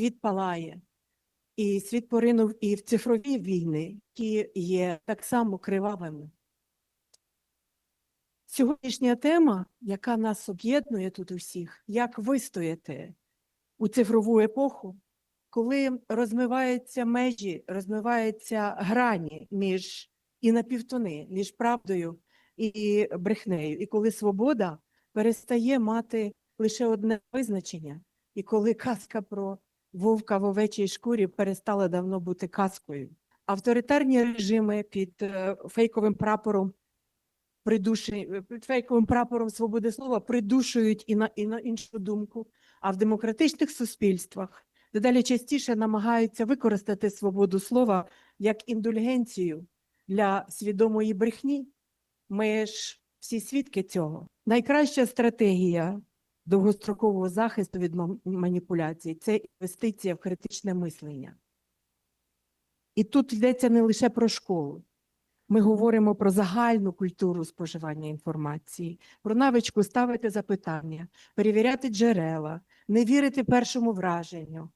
світ палає, і світ поринув і в цифрові війни, які є так само кривавими. Сьогоднішня тема, яка нас об'єднує тут усіх, як вистояти у цифрову епоху, коли розмиваються межі, розмиваються грані між і напівтони, між правдою і брехнею, і коли свобода перестає мати лише одне визначення, і коли казка про вовка в овечій шкурі перестала давно бути казкою. Авторитарні режими під е, фейковим прапором придушують під фейковим прапором свободи слова придушують і на і на іншу думку. А в демократичних суспільствах дедалі частіше намагаються використати свободу слова як індульгенцію для свідомої брехні. Ми ж всі свідки цього. Найкраща стратегія довгострокового захисту від маніпуляцій це інвестиція в критичне мислення. І тут йдеться не лише про школу. Ми говоримо про загальну культуру споживання інформації, про навичку ставити запитання, перевіряти джерела, не вірити першому враженню,